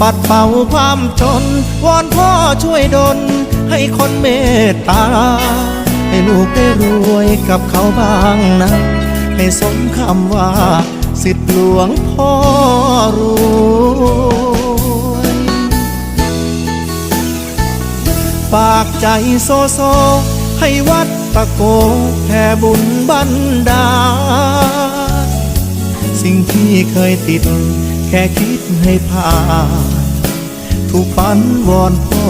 ปัดเป่าความจน วอนพ่อช่วยดล ให้คนเมตตา ให้ลูกได้รวยกับเขาบ้างนะ ให้สมคำว่า สิทธิหลวงพ่อรวยฝากใจโซโซ ให้วัดตะโกแผ่บุญบันดาล สิ่งที่เคยติด แค่คิดให้ผ่านถูกฝันวอนพ่อ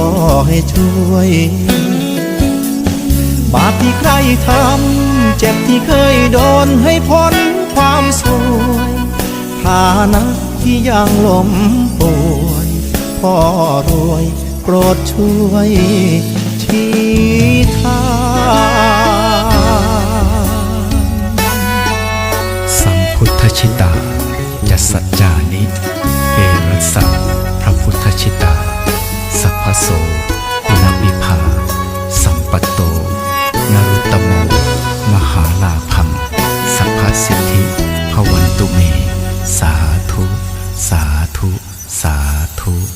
ให้ช่วย บาปที่ใครทำ เจ็บที่เคยโดนให้พ้นความสวยฐานะที่ยังล้มป่วยพ่อรวยโปรดช่วยชี้ทาง นิเอรัสสะพระพุทธชิตา สัพพโสกุณวิภา สัมปัตโต นรุตตโม มหาลาพัง สัพพสิทธิพวันตุเม สาธุ สาธุ สาธุ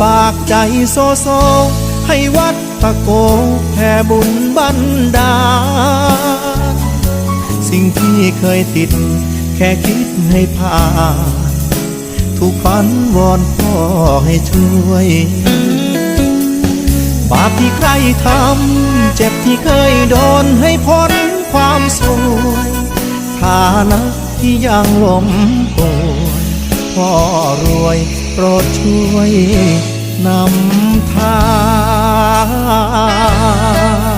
ฝากใจโซโซ ให้วัดตะโกแผ่บุญบันดา สิ่งที่เคยติด แค่คิดให้ผ่านถูกฝันวอนพ่อให้ช่วย บาปที่ใครทำ เจ็บที่เคยโดนให้พ้นความสวยฐานะที่ยังล้ม พ่อรวยโปรดช่วยนำทาง